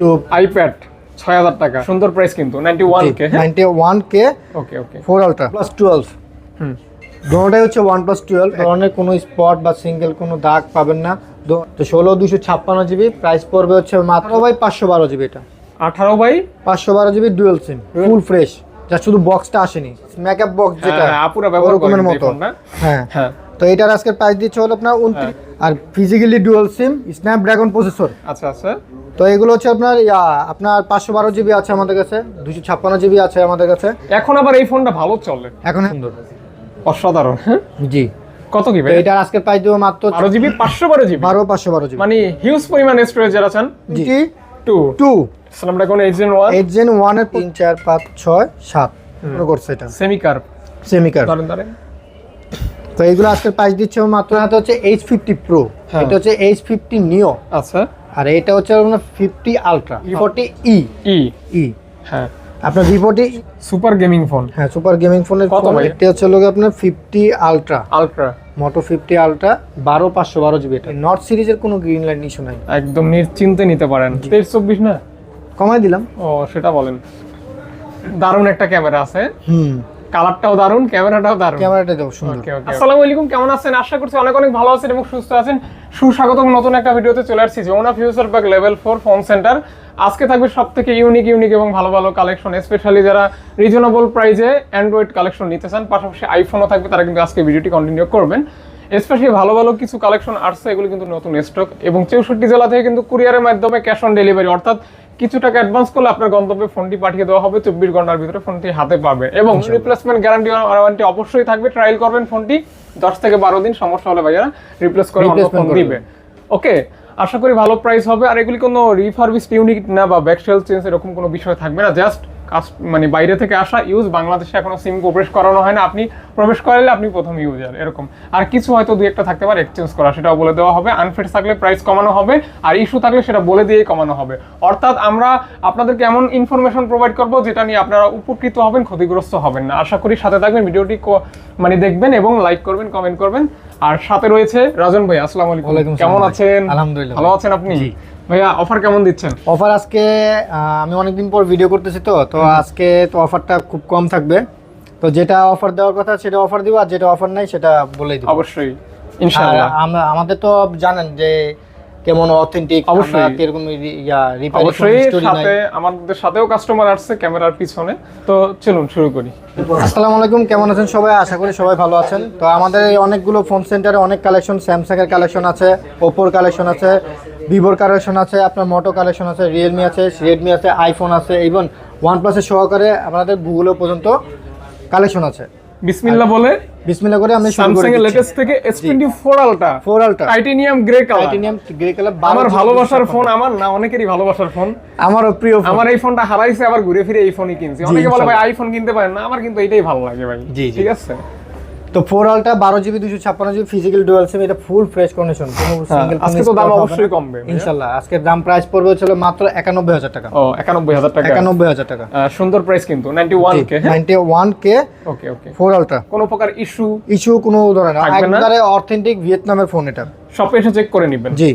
তো আইপ্যাড ছয় হাজার টাকা। সুন্দর প্রাইস কিন্তু ninety one K ninety one K okay okay four ultra plus twelve hmm. দোনোটাই হচ্ছে ওয়ান প্লাস টুয়েলভ ধরনের কোনো স্পট বা সিঙ্গেল কোনো দাগ পাবেন না। তো ষোলো দুশো ছাপ্পান্ন জিবি প্রাইস পড়বে হচ্ছে মাত্র বাই পাঁচশো বারো জিবি এটা। আঠারো বাই পাঁচশো বারো GB dual SIM full fresh যা শুধু বক্সটা আসেনি মেকআপ বক্স যেটা হ্যাঁ, আপুরা ব্যবহার করেন মতো। হ্যাঁ। হ্যাঁ। তো এটার আজকের প্রাইস দিচ্ছে হলো আপনার উনত্রিশ আর physically dual SIM Snapdragon processor আচ্ছা আচ্ছা। তো এগুলো হচ্ছে আপনার আপনার পাঁচশো বারো জিবি আছে আমাদের কাছে দুশো ছাপ্পান্ন জিবি আছে আমাদের কাছে। এখন আবার এই ফোনটা ভালো চলে। এখন সুন্দর। অসাধারণ হ্যাঁ? জি। কত কি এটার আজকের প্রাইস দেবো মাত্র বারো জিবি পাঁচশো বারো জিবি বারো পাঁচশো বারো জিবি মানে হিউজ পরিমাণ স্টোরেজ যারা চান জি। Two two Snapdragon eight Gen one eight Gen ওয়ানের তিন চার পাঁচ ছয় সাত। করছে এটা। সেমি কার্ভ সেমিকার ধরেন ধরেন। তো এইগুলো আজকের প্রাইস দিচ্ছে মাত্র এটা হচ্ছে এইচ ফিফটি প্রো। এটা হচ্ছে এইচ ফিফটি নিও আচ্ছা। আর এটা হচ্ছে ফিফটি আলট্রা ফোরটি ই ই ই হ্যাঁ। আপনার ভিভোটি সুপার গেমিং ফোন হ্যাঁ সুপার গেমিং ফোনের কত? এটা হচ্ছে লোক আপনার fifty ultra ultra Moto fifty ultra বারো পাঁচশো বারো জিবি এটা। নর্থ সিরিজের কোনো গ্রিন লাইট ইস্যু নাই। একদম নিশ্চিন্তে নিতে পারেন। তেইশ চব্বিশ না? কমাই দিলাম। ও সেটা বলেন। দারুণ একটা ক্যামেরা আছে। হুম। কালারটাও দারুণ ক্যামেরাটাও দারুণ ক্যামেরাটা দেবো সুন্দর। ওকে ওকে। আসসালামু আলাইকুম কেমন আছেন? আশা করছি অনেক অনেক ভালো আছেন এবং সুস্থ আছেন। সুস্বাগতম নতুন একটা ভিডিওতে চলে আসছি Jamuna future park level four phone centre আজকে থাকবে সব থেকে ইউনিক ইউনিক এবং ভালো ভালো কালেকশন স্পেশালি যারা রিজনেবল প্রাইজে অ্যান্ড্রয়েড কালেকশন নিতে চান পাশাপাশি আইফোনও থাকবে তারা কিন্তু আজকে ভিডিওটি কন্টিনিউ করবেন। স্পেশালি ভালো ভালো কিছু কালেকশন আসছে এগুলো কিন্তু নতুন স্টক এবং চৌষট্টি জেলা থেকে কিন্তু কুরিয়ারের মাধ্যমে ক্যাশ অন ডেলিভারি অর্থাৎ কিছু টাকা অ্যাডভান্স করলে আপনার গন্তব্যে ফোনটি পাঠিয়ে দেওয়া হবে চব্বিশ ঘণ্টার ভিতরে ফোনটি হাতে পাবে। এবং রিপ্লেসমেন্ট গ্যারান্টি ওয়ারেন্টি অবশ্যই থাকবে ট্রায়াল করবেন ফোনটি দশ থেকে বারো দিন সমস্যা হলে ভাইয়ারা রিপ্লেস করে অন্য ফোন দিবে। ওকে আশা করি ভালো প্রাইস হবে আর এগুলি কোনো রিফার্বিস ইউনিট না বা ব্যাকসেল চেঞ্জ এরকম কোনো বিষয় থাকবে না জাস্ট মানে বাইরে থেকে আসা ইউজ বাংলাদেশে এখনও সিম প্রবেশ করানো হয় না। আপনি প্রবেশ করালে আপনি প্রথম ইউজার এরকম। আর কিছু হয়তো দুই একটা থাকতে পারে এক্সচেঞ্জ করা সেটাও বলে দেওয়া হবে। আনফিট থাকলে প্রাইস কমানো হবে আর ইস্যু থাকলে সেটা বলে দিয়েই কমানো হবে। অর্থাৎ আমরা আপনাদেরকে এমন ইনফরমেশন প্রোভাইড করব যেটা নিয়ে আপনারা উপকৃত হবেন ক্ষতিগ্রস্ত হবেন না। আশা করি সাথে থাকবেন ভিডিওটি মানে দেখবেন এবং লাইক করবেন কমেন্ট করবেন। আর সাথে রয়েছে রাজন ভাই আসসালামু আলাইকুম। কেমন আছেন? আলহামদুলিল্লাহ। ভালো আছেন আপনি। ভাইয়া অফার কেমন দিচ্ছেন? অফার আজকে আমি অনেকদিন পর ভিডিও করতেছি তো তো আজকে তো অফারটা খুব কম থাকবে। তো যেটা অফার দেওয়ার কথা সেটা অফার দিব আর যেটা অফার নাই সেটা বলেই দিব। অবশ্যই ইনশাআল্লাহ। আমরা আমাদের তো জানেন যে কেমন অথেন্টিক অবশ্যই। ইয়া রিপেয়ারিং অবশ্যই সাথে আমাদের সাথেও কাস্টমার আসছে ক্যামেরার পিছনে। তো চলুন শুরু করি। আসসালামু আলাইকুম কেমন আছেন সবাই? আশা করি সবাই ভালো আছেন। তো আমাদের এই অনেকগুলো ফোন সেন্টারে অনেক কালেকশন স্যামসাং এর কালেকশন আছে ওপোর কালেকশন আছে ভিভোর কালেকশন আছে আপনার মোটো কালেকশন আছে রিয়েলমি আছে রেডমি আছে আইফোন আছে ইভেন ওয়ান প্লাসের সহকারে আপনাদের গুগলও পর্যন্ত কালেকশন আছে। বিসমিল্লাহ বলে বিসমিল্লাহ করে আমি শুরু স্যামসাং এর লেটেস্ট থেকে S24 ultra 4 ultra titanium grey colour titanium grey colour আমার ভালোবাসার ফোন আমার না অনেকেরই ভালোবাসার ফোন আমারও প্রিয় ফোন আমার এই ফোনটা হারাইছে আবার ঘুরে ফিরে এই ফোনই কিনছি। অনেকে বলে ভাই আইফোন কিনতে পারেন না আমার কিন্তু এটাই ভালো লাগে ভাই। ঠিক আছে? তো ফোর আলটা বারো জিবি দুশো ছাপ্পান্ন জিবি ফিজিক্যাল ডুয়াল সিম এটা ফুল ফ্রেশ কন্ডিশন কোনো আজকে তো দাম অবশ্যই কমবে ইনশাল্লাহ আজকের দাম প্রাইস পড়বে হচ্ছিল মাত্র একানব্বই হাজার টাকা। ও একানব্বই হাজার টাকা। একানব্বই হাজার টাকা। সুন্দর প্রাইস কিন্তু ninety one K ninety one K okay okay four ultra কোনো প্রকার ইস্যু ইস্যু কোনো ধরনের না। একবারে অথেন্টিক ভিয়েতনামের ফোন এটা। শপে এসে চেক করে নেবেন। জি।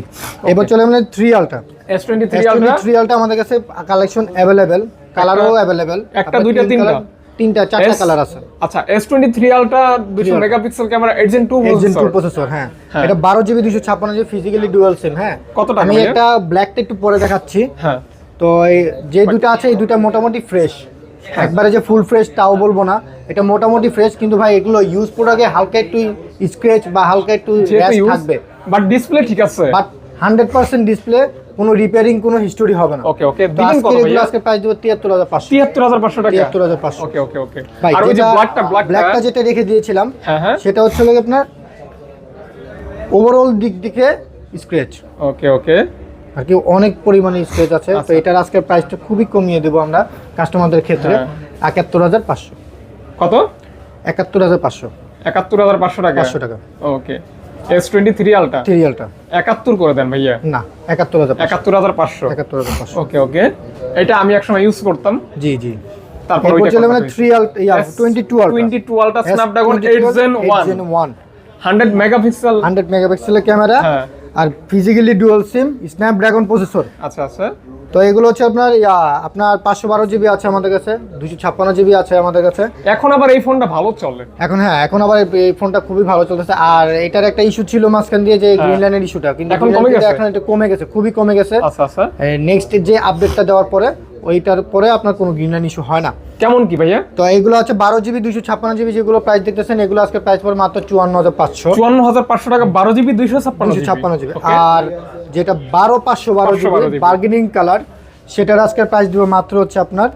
এবার চলে মানে three ultra S twenty three ultra আমাদের কাছে কালেকশন অ্যাভেলেবেল কালারও অ্যাভেলেবেল একটা, দুইটা, তিনটা? তিনটা চারটা কালার আছে। আচ্ছা এস টোয়েন্টি থ্রি আলট্রা দুশো megapixel camera eight Gen two এক্সেন two processor হ্যাঁ। হ্যাঁ। এটা বারো জিবি দুশো ছাপ্পান্ন জিবি ফিজিক্যালি ডুয়াল সিম হ্যাঁ। কত টাকা আমি? একটা ব্ল্যাকটা একটু পরে দেখাচ্ছি। হ্যাঁ। তো এই যে দুটো আছে এই দুটো মোটামুটি ফ্রেশ একবারে যে ফুল ফ্রেশ তাও বলব না। এটা মোটামুটি ফ্রেশ কিন্তু ভাই এগুলো ইউজ প্রোডাক্টে হালকা একটু স্ক্র্যাচ বা হালকা একটু র্যাশ থাকবে। বাট ডিসপ্লে ঠিক আছে। বাট হান্ড্রেড পার্সেন্ট ডিসপ্লে কোনো রিপেয়ারিং কোনো হিস্টোরি হবে না। ওকে ওকে দিবেন আজকে কত ভাইয়া? আজকে প্রাইস দেবো তিয়াত্তর হাজার পাঁচশো। তিয়াত্তর হাজার পাঁচশো টাকা? তিয়াত্তর হাজার পাঁচশো। ওকে ওকে ওকে ভাই আর ওই যে ব্ল্যাকটা ব্ল্যাকটা ব্ল্যাকটা যেটা রেখে দিয়েছিলাম হ্যাঁ হ্যাঁ। সেটা হচ্ছে হলো আপনার ওভারঅল দিক দিকে স্ক্র্যাচ ওকে ওকে আর কি অনেক পরিমাণে স্পেস আছে। তো আচ্ছা। এটার আজকের প্রাইসটা খুবই কমিয়ে দেবো আমরা কাস্টমারদের ক্ষেত্রে। হ্যাঁ। একাত্তর হাজার পাঁচশো। কত? একাত্তর হাজার পাঁচশো। একাত্তর হাজার পাঁচশো টাকা? পাঁচশো টাকা। ওকে এস টোয়েন্টি থ্রি আলটা সিরিয়ালটা একাত্তর করে দেন ভাইয়া। না একাত্তর হাজার পাঁচশো। একাত্তর হাজার পাঁচশো। একাত্তর হাজার পাঁচশো। ওকে ওকে। এটা আমি একসময় ইউজ করতাম। জি জি। তারপর ওইটা চলে মানে three ultra yeah twenty two আল twenty two ultra Snapdragon 8 Gen one one hundred megapixel hundred মেগাপিক্সেলের ক্যামেরা হ্যাঁ। আর physically dual SIM Snapdragon processor আচ্ছা আচ্ছা। তো এগুলো হচ্ছে আপনার আপনার পাঁচশো বারো জিবি আছে আমাদের কাছে দুশো ছাপ্পান্ন জিবি আছে আমাদের কাছে। এখন আবার এই ফোনটা ভালো চলে। এখন হ্যাঁ এখন আবার এই- ফোনটা খুবই ভালো চলতেছে। আর এটার একটা ইস্যু ছিল মাঝখান দিয়ে যে গ্রিন লাইনের ইস্যুটা কিন্তু। এখন একটু কমে গেছে? এখন এটা কমে গেছে খুবই কমে গেছে। আচ্ছা আচ্ছা। নেক্সট যে আপডেটটা দেওয়ার পরে ওইটার পরে আপনার কোনো গ্রিন লাইন ইস্যু হয় না। কেমন কি ভাইয়া? তো এগুলো হচ্ছে বারো জিবি দুইশো ছাপ্পান্ন জিবি যেগুলো প্রাইস দেখতেছেন এগুলো আজকে প্রাইস পড়ে মাত্র চুয়ান্ন হাজার পাঁচশো। চুয়ান্ন হাজার পাঁচশো টাকা বারো জিবি দুইশো ছাপ্পান্ন ছাপ্পান্ন জিবি। আর যেটা বারো পাঁচশো বারো জিবি বার্গেনিং কালার সেটার আজকের প্রাইস দিব মাত্র হচ্ছে আপনার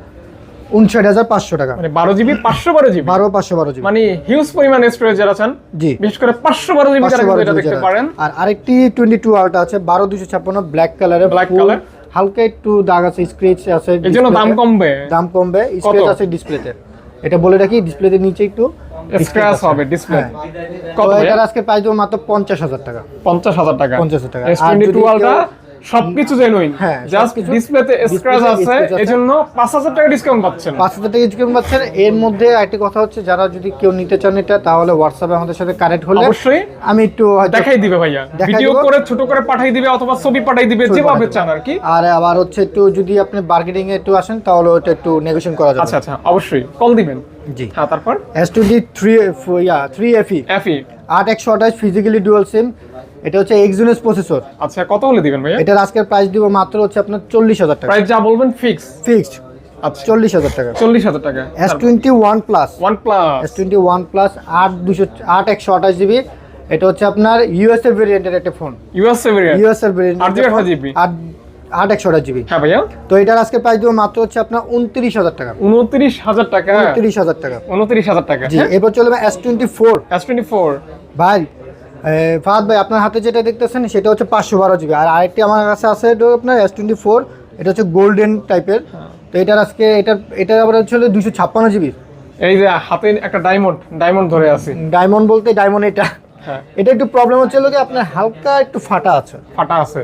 উনষাট হাজার পাঁচশো টাকা। মানে বারো জিবি পাঁচশো বারো জিবি? বারো পাঁচশো বারো জিবি। মানে হিউজ পরিমাণ স্টোরেজ যারা চান জি। বিশেষ করে পাঁচশো বারো জিবি তারা 512 কিন্তু এটা GB দেখতে পারেন। আর আরেকটি টোয়েন্টি টু আলটা আছে বারো দুশো ছাপ্পান্ন ব্ল্যাক কালারে ব্ল্যাক color? হালকা একটু দাগ আছে স্ক্রেচ আছে এর জন্য দাম। কমবে? দাম কমবে স্ক্রেচ আছে ডিসপ্লেতে এটা বলে রাখি ডিসপ্লেতে নিচে একটু স্ক্র্যাচ হবে ডিসপ্লে হ্যাঁ। কত এটা এটার আজকে প্রাইস দেবো মাত্র পঞ্চাশ হাজার টাকা। পঞ্চাশ হাজার টাকা। 50,000 টাকা। টু সবকিছু জেনুইন হ্যাঁ, জাস্ট ডিসপ্লেতে স্ক্র্যাচ আছে এজন্য পাঁচ হাজার টাকা ডিসকাউন্ট পাচ্ছেন। পাঁচ হাজার টাকা ডিসকাউন্ট পাচ্ছেন। এর মধ্যে একটি কথা হচ্ছে যারা যদি কেউ নিতে চান এটা তাহলে হোয়াটসঅ্যাপে আমাদের সাথে কানেক্ট হলে অবশ্যই। আমি একটু দেখাই দিবে ভাইয়া। ভিডিও করে ছোট করে পাঠাই দিবে অথবা ছবি পাঠাই দিবে যেভাবে চান আর কি। আর আবার হচ্ছে একটু যদি আপনি বার্গেনিং এ একটু আসেন তাহলে ওটা একটু নেগোশিয়েশন করা যাবে। আচ্ছা আচ্ছা অবশ্যই। কল দিবেন। জি। হ্যাঁ তারপর? S twenty three yeah three FE FE আট একশো আঠাশ ফিজিক্যালি ডুয়াল সিম এটা হচ্ছে এক্সুনেস প্রসেসর আচ্ছা কত হলে দিবেন ভাইয়া? এটার আজকের প্রাইস দিব মাত্র হচ্ছে আপনার চল্লিশ হাজার টাকা। প্রাইস যা বলবেন ফিক্স ফিক্সড আচ্ছা। চল্লিশ হাজার টাকা। চল্লিশ হাজার টাকা। S twenty one plus one plus S twenty one plus আট দুশো আট একশো আঠাশ জিবি এটা হচ্ছে আপনার ইউএসএ ভেরিয়েন্টের একটা phone USA variant USA variant আট জিবি, জিবি। আট আট একশো আঠাশ জিবি হ্যাঁ ভাইয়া। তো এটার আজকে প্রাইস দিব মাত্র হচ্ছে আপনার উনত্রিশ হাজার টাকা। উনত্রিশ হাজার টাকা? উনত্রিশ হাজার টাকা। উনত্রিশ হাজার টাকা। জি এরপর চলে S twenty four S twenty four ভাই ফাহাদ ভাই আপনার হাতে যেটা দেখতেছেন সেটা হচ্ছে পাঁচশো বারো জিবি। আর আরেকটি আমার কাছে আছে আপনার এস টোয়েন্টি ফোর এটা হচ্ছে গোল্ডেন টাইপের তো এটার আজকে এটার এটার আবার হচ্ছে দুশো ছাপ্পান্ন জিবি। এই যে হাতে একটা ডায়মন্ড ডায়মন্ড ধরে আছে। ডায়মন্ড বলতে ডায়মন্ড এটা। হ্যাঁ। এটা একটু প্রবলেম হচ্ছিল কি আপনার হালকা একটু ফাটা আছে। ফাটা আছে।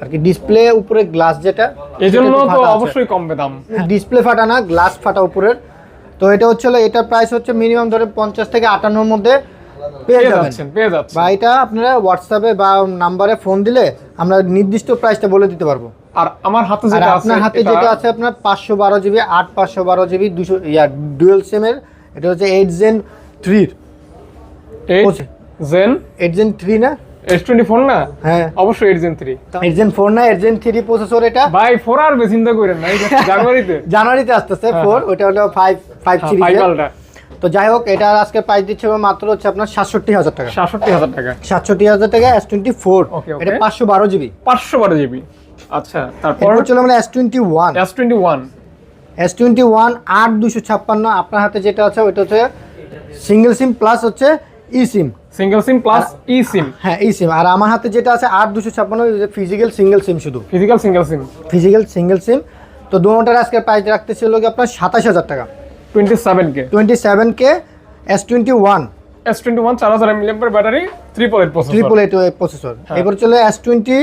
আর কি ডিসপ্লে উপরে গ্লাস যেটা এই জন্য তো অবশ্যই কমবে দাম। ডিসপ্লে ফাটা না গ্লাস ফাটা উপরের। তো এটা হচ্ছে এটার প্রাইস হচ্ছে মিনিমাম ধরে পঞ্চাশ থেকে আটান্নর মধ্যে। পেয়ে পেয়ে যাবেন। যাচ্ছেন পেয়ে যাচ্ছেন। বা এটা আপনারা হোয়াটসঅ্যাপে বা নাম্বারে ফোন দিলে আমরা নির্দিষ্ট প্রাইসটা বলে দিতে পারব। আর আমার হাতে যেটা আছে আপনার হাতে যেটা আছে আপনার পাঁচশো বারো জিবি আট পাঁচশো বারো জিবি দুশো ইয়া ডুয়েল সিমের এটা হচ্ছে এইট জেন থ্রির এইট বুঝছি। জেন এইট জেন থ্রি না? এস টোয়েন্টি ফোর না? হ্যাঁ। অবশ্যই eight Gen three eight Gen four না? এইট জেন থ্রি প্রসেসর এটা? ভাই ফোর আর বেশি চিন্তা করেন না জানুয়ারিতে। জানুয়ারিতে আসতেছে হ্যাঁ, ফোর ওটা হলো ফাইভ ফাইভ ফাইভ সিরিজ আলটা তো যাই হোক এটার আজকে প্রাইস দিচ্ছে মাত্র হচ্ছে আপনার সাতষট্টি হাজার টাকা। সাতষট্টি হাজার টাকা। সাতষট্টি হাজার টাকা এস টোয়েন্টি ফোর. এটা পাঁচশো বারো জিবি। পাঁচশো বারো জিবি। আচ্ছা তারপর? চলে আমরা S twenty one S twenty one S twenty one আট দুশো ছাপ্পান্ন। আপনার হাতে যেটা আছে ওইটা হচ্ছে সিঙ্গেল সিম প্লাস হচ্ছে ই সিম সিঙ্গেল সিম প্লাস ই সিম হ্যাঁ ই সিম আর আমার হাতে যেটা আছে আট দুশো ছাপ্পান্ন ফিজিক্যাল সিঙ্গেল সিম শুধু। Physical single SIM physical single SIM তো দুটার আজকে প্রাইস রাখতে ছিল কি আপনার সাতাশ হাজার টাকা। Twenty seven K twenty seven K S twenty one S twenty one চার হাজার এমএর battery triple eight processor triple eight processor এবার চলে S twenty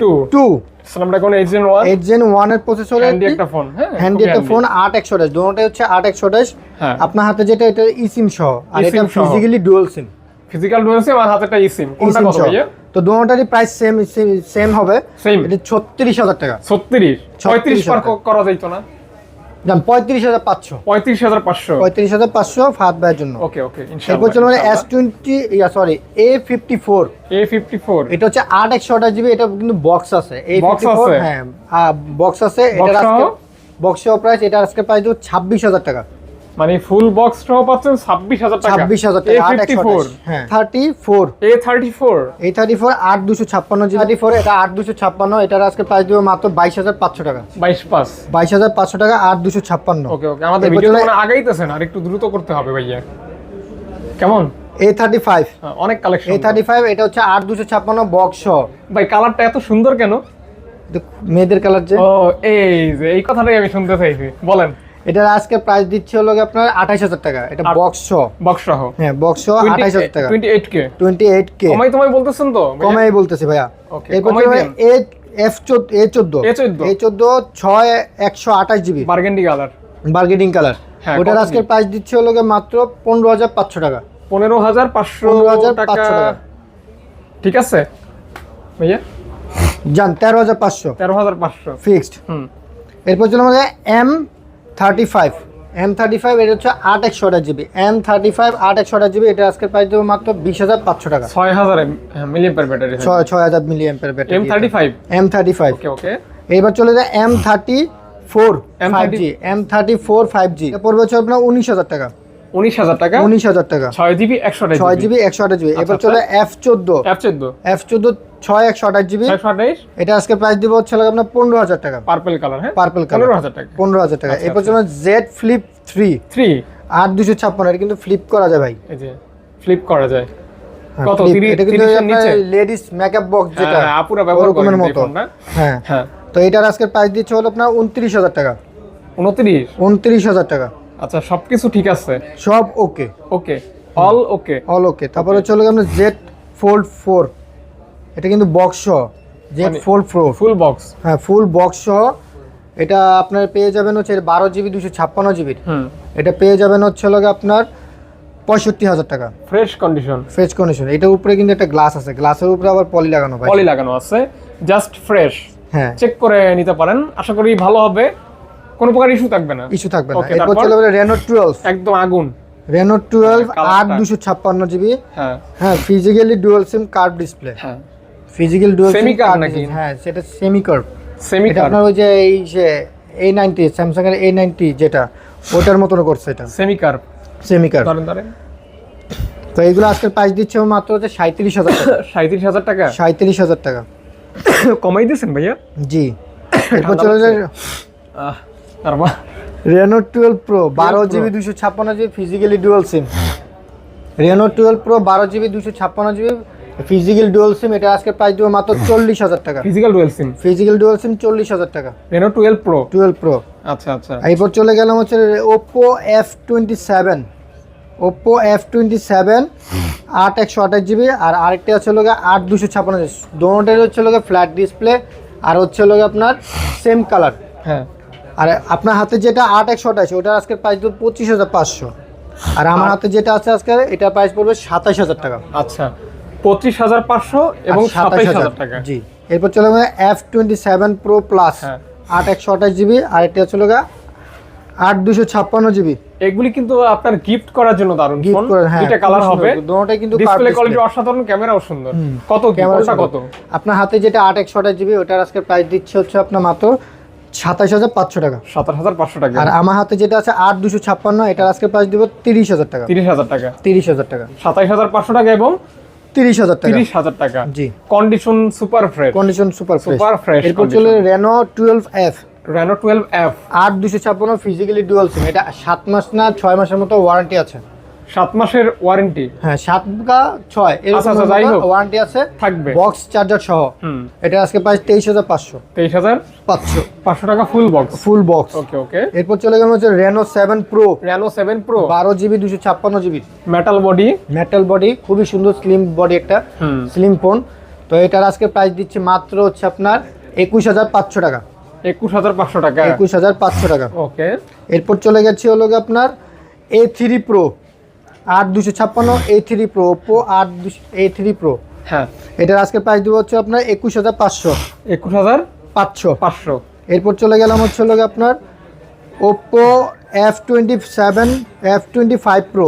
two two Snapdragon eight Gen one eight Gen ওয়ানের প্রসেসরে হ্যান্ডি একটা ফোন হ্যাঁ handy একটা phone আট একশো আঠাশ দুটোটাই হচ্ছে আট একশো আঠাশ হ্যাঁ। আপনার হাতে যেটা এটা ই সিম সহ। আর এটা physically dual SIM physical dual SIM আর ই সিম কোনটা কত। ভাইয়া? তো দুটোটারই প্রাইস সেম সেম হবে। সেম এটা ছত্রিশ হাজার টাকা। ছত্রিশ। পঁয়ত্রিশ পার। করা যাইতো না। দাম পঁয়ত্রিশ হাজার পাঁচশো। পঁয়ত্রিশ হাজার পাঁচশো। পঁয়ত্রিশ হাজার পাঁচশো ফাত ব্যয়ের জন্য। ওকে ওকে এরপর চলো মানে S twenty yeah sorry A fifty four A fifty four এটা হচ্ছে আট একশো আঠাশ জিবি এটা কিন্তু বক্স আছে। এই Box আছে? হ্যাঁ বক্স আছে। এটা আজকে? বক্স প্রাইস এটা আজকে প্রাইস ছাব্বিশ হাজার টাকা। মানে ফুল বক্স সহ পাচ্ছেন ছাব্বিশ হাজার টাকা। ছাব্বিশ হাজার এ টাকা আট ফিফটি একশো ফোর হ্যাঁ thirty four A thirty four এই থার্টি ফোর আট দুশো ছাপ্পান্ন জি থার্টি ফোর এটা আট দুশো ছাপ্পান্ন এটার আজকে প্রাইস দেবো মাত্র বাইশ হাজার পাঁচশো টাকা। বাইশ পাস বাইশ হাজার পাঁচশো টাকা আট দুশো ছাপ্পান্ন। ওকে ওকে আমাদের ভিডিও মানে আগাইতেছেন আর একটু দ্রুত করতে হবে ভাইয়া। কেমন? এ থার্টি ফাইভ হ্যাঁ, অনেক কালেকশন এ থার্টি ফাইভ এটা হচ্ছে আট দুশো ছাপ্পান্ন বক্স ভাই কালারটা এত সুন্দর কেন? মেয়েদের কালার যে। ও এই যে এই কথাটাই আমি শুনতে চাইছি। বলেন। এটার আজকে প্রাইস দিচ্ছে হলো আপনার আঠাইশ হাজার টাকা। এটা বক্স সহ। বক্স সহ হ্যাঁ বক্স সহ আঠাইশ হাজার টাকা। Twenty eight K twenty eight K কমাই তোমায় বলতেছেন তো কমাই বলতেছি ভাইয়া। এরপর। এ এফ চোদ্দ এ চোদ্দ এ চোদ্দ ছয় একশো আঠাশ GB burgundy colour bargaining colour হ্যাঁ, ওটার দিন? প্রাইস দিচ্ছে হলো মাত্র পনেরো হাজার পাঁচশো টাকা। পনেরো হাজার পাঁচশো হাজার পাঁচশো টাকা। ঠিক আছে? ভাইয়া? যান তেরো হাজার পাঁচশো। তেরো হাজার পাঁচশো। ফিক্সড হুম। এরপর চলে আমাদের M thirty five M thirty five এটা হচ্ছে আট একশো আঠাশ জিবি। এম থার্টি ফাইভ আট একশো আঠাশ জিবি এটা আজকের প্রাইস দেবো মাত্র বিশ হাজার পাঁচশো টাকা। ছয় হাজার মিলিয়ন পার ব্যাটারি ছয় ছয় হাজার milli ampere battery M thirty five M thirty five okay এবার চলে যায় M thirty four M30 five G M thirty four five G পড়বে হচ্ছে আপনার উনিশ হাজার টাকা। উনিশ হাজার টাকা? উনিশ হাজার টাকা। ছয় জিবি একশো ছয় জিবি একশো আঠাশ জিবি। এবার চলে এফ চোদ্দ। অ্যাপ চোদ্দ। এফ চোদ্দ ছয় একশো আঠাশ জিবি। এটা আজকে প্রাইস দিব হচ্ছে আপনার পনেরো হাজার টাকা। পার্পল কালার হ্যাঁ? পার্পল কালার পনেরো হাজার টাকা। পনেরো হাজার টাকা। এরপর চলে জেড ফ্লিপ থ্রি থ্রি আট দুশো ছাপ্পান্ন এটা কিন্তু ফ্লিপ করা যায় ভাই। ফ্লিপ করা যায়। হ্যাঁ, কত? এটা কিন্তু আপনার লেডিস মেকআপ বক্স যেটা হ্যাঁ, আপুরা ব্যবহার করেন মতো। হ্যাঁ। হ্যাঁ। তো এটার আজকের প্রাইস দিচ্ছে হলো আপনার উনত্রিশ হাজার টাকা। উনত্রিশ? উনত্রিশ হাজার টাকা। আচ্ছা সবকিছু ঠিক আছে? সব ওকে ওকে অল ওকে অল ওকে তারপরে চলে গেল আপনার জেড ফোল্ড ফোর এটা কিন্তু বক্স সহ মানে- ফোল্ড ফোর ফুল বক্স হ্যাঁ ফুল বক্স সহ। এটা আপনার পেয়ে যাবেন হচ্ছে বারো জিবি দুশো ছাপ্পান্ন জিবির হুম। এটা পেয়ে যাবেন হচ্ছে হলো গিয়ে আপনার পঁয়ষট্টি হাজার টাকা। ফ্রেশ কন্ডিশন ফ্রেশ কন্ডিশন এটার উপরে কিন্তু একটা গ্লাস আছে। গ্লাসের উপরে আবার পলি লাগানো ভাই। পলি লাগানো আছে। জাস্ট ফ্রেশ হ্যাঁ। চেক করে নিতে পারেন। আশা করি ভালো হবে। কোনো প্রকার ইস্যু থাকবে না। ইস্যু থাকবে না। এরপর? চলে যাবে রেনো টুয়েলভ একদম আগুন। রেনো টুয়েলভ আট দুশো ছাপ্পান্ন জিবি হ্যাঁ। হ্যাঁ physically dual SIM curve display হ্যাঁ। ফিজিক্যাল ডুয়াল সিম Semi-curve নাকি? হ্যাঁ সেটা সেমি কার্ভ সেমি এটা আপনার ওই যে এই যে এ নাইনটি স্যামসাং এর এ নাইনটি যেটা ওটার মতন করছে এটা। সেমি কার্ভ সেমি কার্ভ তো এইগুলো আজকের প্রাইস দিচ্ছে মাত্র হচ্ছে সাঁত্রিশ হাজার টাকা। সাঁত্রিশ হাজার টাকা? সাঁত্রিশ হাজার টাকা। কমাই দিয়েছেন ভাইয়া? জি। এরপর চলে যায় রেনো টুয়েলভ প্রো বারো জিবি দুশো ছাপ্পান্ন GB physically dual SIM Reno twelve pro বারো জিবি দুশো ছাপ্পান্ন জিবি ফিজিক্যাল ডুয়াল সিম এটা আজকে প্রাইস দেবো মাত্র চল্লিশ হাজার টাকা। Physical dual SIM physical dual SIM চল্লিশ হাজার টাকা। Reno twelve pro twelve pro আচ্ছা আচ্ছা। এরপর চলে গেলাম হচ্ছে Oppo F twenty seven Oppo F twenty seven আট একশো আঠাশ জিবি আর আরেকটা হচ্ছে লোক আট দুশো দোনোটাই হচ্ছে লোক ফ্ল্যাট ডিসপ্লে আর হচ্ছে লোক আপনার সেম কালার হ্যাঁ। আর আপনার হাতে যেটা আট একশো আঠাশ ওটা আজকে প্রাইস দেবো পঁচিশ হাজার পাঁচশো। আর আমার হাতে যেটা আছে আজকে এটা প্রাইস পড়বে সাতাশ হাজার টাকা। আচ্ছা। পঁচিশ হাজার পাঁচশো এবং আর সাতাইশ হাজার টাকা। জি। এরপর চলে যাবে F twenty seven pro plus. আট একশো আঠাশ জিবি আর এটা হচ্ছে লোক আট দুশো ছাপ্পান্ন জিবি। এগুলি কিন্তু আপনার গিফট করার জন্য দারুণ গিফট ফোন করে হ্যাঁ দুইটা কালার হবে। দুটোটাই কিন্তু ডিসপ্লে কোয়ালিটি অসাধারণ ক্যামেরাও সুন্দর। কত কি কোনটা কত? আপনার হাতে যেটা আট একশো আঠাশ জিবি ওটার আজকে প্রাইস দিচ্ছে হচ্ছে আপনার মাত্র সাতাশ হাজার পাঁচশো টাকা। সাতাশ হাজার পাঁচশো টাকা। আর আমার হাতে যেটা আছে আট দুশো ছাপ্পান্ন এটার আজকে প্রাইস দিব তিরিশ হাজার টাকা। তিরিশ হাজার টাকা। তিরিশ হাজার টাকা। সাতাইশ হাজার পাঁচশো টাকা এবং তিরিশ হাজার টাকা। তিরিশ হাজার টাকা। জি। Condition super fresh condition super fresh super fresh এরপর চলে Reno twelve F Reno twelve F আট দুশো ছাপ্পান্ন ফিজিক্যালি ডুয়াল সিম এটা সাত মাস না ছয় মাসের মতো ওয়ারেন্টি আছে। সাত মাসের ওয়ারেন্টি হ্যাঁ সাত বা ছয় আচ্ছা, আচ্ছা। ওয়ারেন্টি আছে। থাকবে। বক্স চার্জার সহ। এটা আজকে প্রাইস তেইশ হাজার পাঁচশো। তেইশ হাজার পাঁচশো। পাঁচশো টাকা full box full box okay okay এরপর চলে গেল হচ্ছে Reno seven pro Reno seven pro বারো জিবি দুশো ছাপ্পান্ন GB metal body metal body খুবই সুন্দর স্লিম বডি একটা। স্লিম ফোন তো এটার আজকে প্রাইস দিচ্ছে মাত্র হচ্ছে আপনার একুশ হাজার পাঁচশো টাকা। একুশ হাজার পাঁচশো টাকা। একুশ হাজার পাঁচশো টাকা। ওকে এরপর চলে গেছে হলো আপনার এ থ্রি প্রো আট দুশো ছাপ্পান্ন এ থ্রি প্রো ওপো আট দুশো এ থ্রি প্রো হ্যাঁ। এটার আজকে প্রাইস দেবো হচ্ছে আপনার একুশ হাজার পাঁচশো। একুশ হাজার পাঁচশো। পাঁচশো। এরপর চলে গেলাম হচ্ছে গিয়ে আপনার Oppo F twenty seven F twenty five pro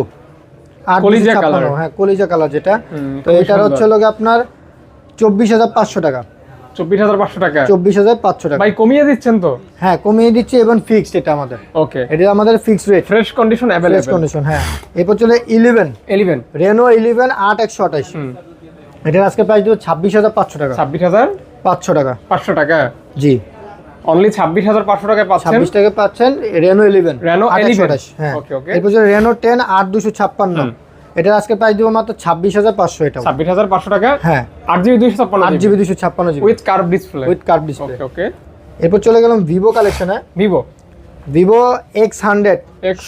আট কলিজা ছাপ্পান্ন হ্যাঁ কলিজা কালার যেটা। তো এটার হচ্ছে গিয়ে আপনার চব্বিশ হাজার পাঁচশো টাকা। চব্বিশ হাজার পাঁচশো টাকা। চব্বিশ হাজার পাঁচশো টাকা। ভাই কমিয়ে দিচ্ছেন তো? হ্যাঁ কমিয়ে দিচ্ছি এবং ফিক্সড এটা আমাদের। ওকে এটা আমাদের fixed rate fresh condition fresh condition হ্যাঁ। এরপর চলে ইলেভেন এলিভেন রেনো ইলেভেন আট একশো আঠাশ। এটার আজকে প্রাইস দেবো ছাব্বিশ হাজার পাঁচশো টাকা। ছাব্বিশ হাজার পাঁচশো টাকা। পাঁচশো টাকা? জি। অনলি ছাব্বিশ হাজার পাঁচশো টাকায় পাচ্ছেন? ছাব্বিশ টাকা পাচ্ছেন রেনো ইলেভেন Reno 11 হ্যাঁ. এরপর রেনো টেন আট দুশো ছাপ্পান্ন। এটার আজকে প্রাইস দেবো মাত্র ছাব্বিশ হাজার পাঁচশো এটা ছাব্বিশ হাজার পাঁচশো টাকা? হ্যাঁ। আট জিবি দুইশো ছাপ্পান্ন আট জিবি দুশো ছাপ্পান্ন GB with curve display with curve display okay okay এরপর চলে গেলাম ভিভো কালেকশনে ভিভো ভিভো এক্স হান্ড্রেড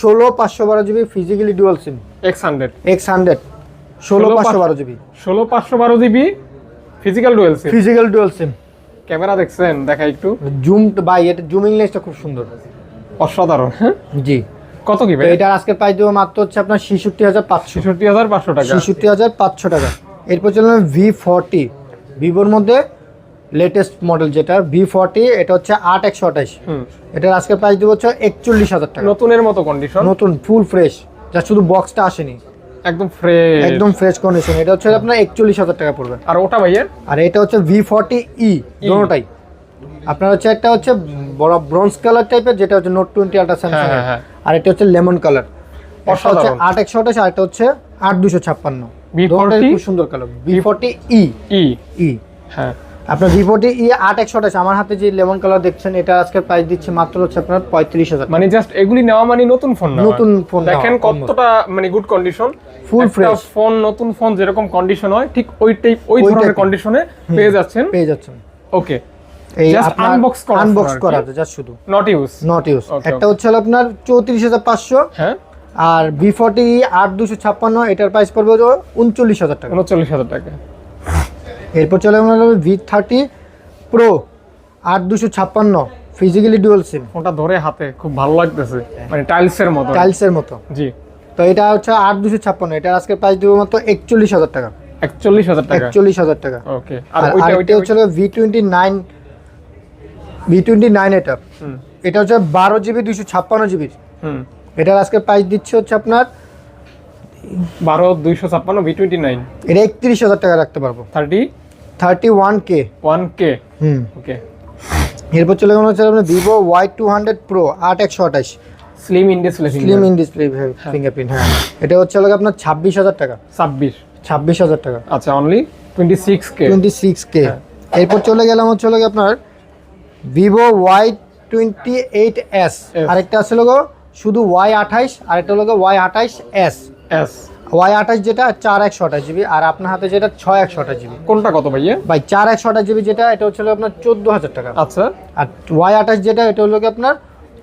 ষোলো পাঁচশো বারো GB physically dual SIM X hundred X hundred ষোলো পাঁচশো বারো জিবি ষোলো পাঁচশো বারো GB physical dual SIM physical dual SIM camera দেখছেন? দেখা একটু। জুম বাই এটা জুমিং লেন্সটা খুব সুন্দর। অসাধারণ হ্যাঁ? জি। কত কি ভাই? এটার আজকের প্রাইস দেবো মাত্র হচ্ছে আপনার ছেষট্টি হাজার পাঁচশো। ছেষট্টি হাজার পাঁচশো টাকা। ছেষট্টি হাজার পাঁচশো টাকা। এরপর ভি ফর্টি ভিভোর মধ্যে লেটেস্ট মডেল যেটা ভি ফর্টি এটা হচ্ছে আট একশো আঠাশ এটার আজকে প্রাইস দেবো হচ্ছে একচল্লিশ হাজার টাকা। নতুনের মতো কন্ডিশন নতুন ফুল ফ্রেশ যা শুধু বক্সটা আসেনি। একদম ফ্রেশ একদম ফ্রেশ কন্ডিশন এটা হচ্ছে আপনার একচল্লিশ হাজার টাকা পড়বে। আর ওটা ভাইয়া? আর এটা হচ্ছে ভি ফর্টি ই দোনোটাই। আপনার হচ্ছে একটা হচ্ছে বড় ব্রোঞ্জ কালার টাইপের যেটা হচ্ছে নোট টোয়েন্টি আলট্রা স্যামসাং। আর এটা হচ্ছে লেমন কালার। একটা হচ্ছে আট একশো আঠাশ আর একটা হচ্ছে আট দুশো ছাপ্পান্ন। খুব সুন্দর কালার। ফর্টি ই। ই। হ্যাঁ। আপনার ই আট একশো আঠাশ আমার হাতে যে লেমন কালার দেখছেন এটা আজকের প্রাইস দিচ্ছে মাত্র হচ্ছে আপনার পঁয়ত্রিশ হাজার মানে জাস্ট এগুলি নেওয়া মানে নতুন ফোন নতুন ফোন দেখেন কতটা মানে good condition Full fresh। Phone নতুন ফোন যেরকম কন্ডিশন হয় ঠিক ওই টাইপ ওই ওই ধরনের কন্ডিশনে পেয়ে যাচ্ছেন। পেয়ে যাচ্ছেন। ওকে এই Just করা আনবক্স করা জাস্ট শুধু? নট ইউজ নট ইউজ একটা হচ্ছে আপনার চৌত্রিশ হাজার পাঁচশো। হ্যাঁ? আর বি ফর্টি আট দুশো ছাপ্পান্ন এটার প্রাইস পড়বে উনচল্লিশ হাজার টাকা। উনচল্লিশ হাজার টাকা। এরপর চলে আমরা ভি থার্টি প্রো আট দুশো ছাপ্পান্ন ফিজিক্যালি ডুয়াল সিম ধরে হাতে খুব ভালো লাগতেছে। মানে মতো। টাইলসের মতো। জি। তো এটা হচ্ছে আট দুশো ছাপ্পান্ন এটার আজকে প্রাইস দেবো মাত্র একচল্লিশ হাজার টাকা। একচল্লিশ হাজার টাকা। একচল্লিশ হাজার টাকা। ওকে আর আর ওইটা হচ্ছে V twenty nine V twenty nine এটা। এটা হচ্ছে বারো জিবি দুশো ছাপ্পান্ন জিবি। হুম। এটার আজকে প্রাইস দিচ্ছে হচ্ছে আপনার বারো দুইশো ছাপ্পান্ন ভি টোয়েন্টি নাইন এটা একত্রিশ হাজার টাকা রাখতে পারব। Thirty thirty one K one K হুম। ওকে এরপর চলে গেল হচ্ছে আপনার Vivo Y two hundred pro আট একশো আঠাশ। Slim in display slim in display fingerprint হ্যাঁ। এটা হচ্ছে হলো আপনার ছাব্বিশ হাজার টাকা। ছাব্বিশ। ছাব্বিশ হাজার টাকা। আচ্ছা only twenty six K twenty six K. এরপর চলে গেলাম হচ্ছে হলো আপনার Vivo Y twenty eight S. আরেকটা আছে লোগো শুধু ওয়াই আঠাইশ আরেকটা লোগো ওয়াই আঠাইশ এস এস ওয়াই আঠাইশ যেটা চার একশো আঠাশ জিবি আর আপনার হাতে যেটা ছয় একশো আঠাশ জিবি। কোনটা কত ভাইয়া? ভাই চার একশো আঠাশ জিবি যেটা এটা হচ্ছে আপনার চোদ্দ হাজার টাকা। আচ্ছা। আর ওয়াই আঠাশ যেটা এটা হলো আপনার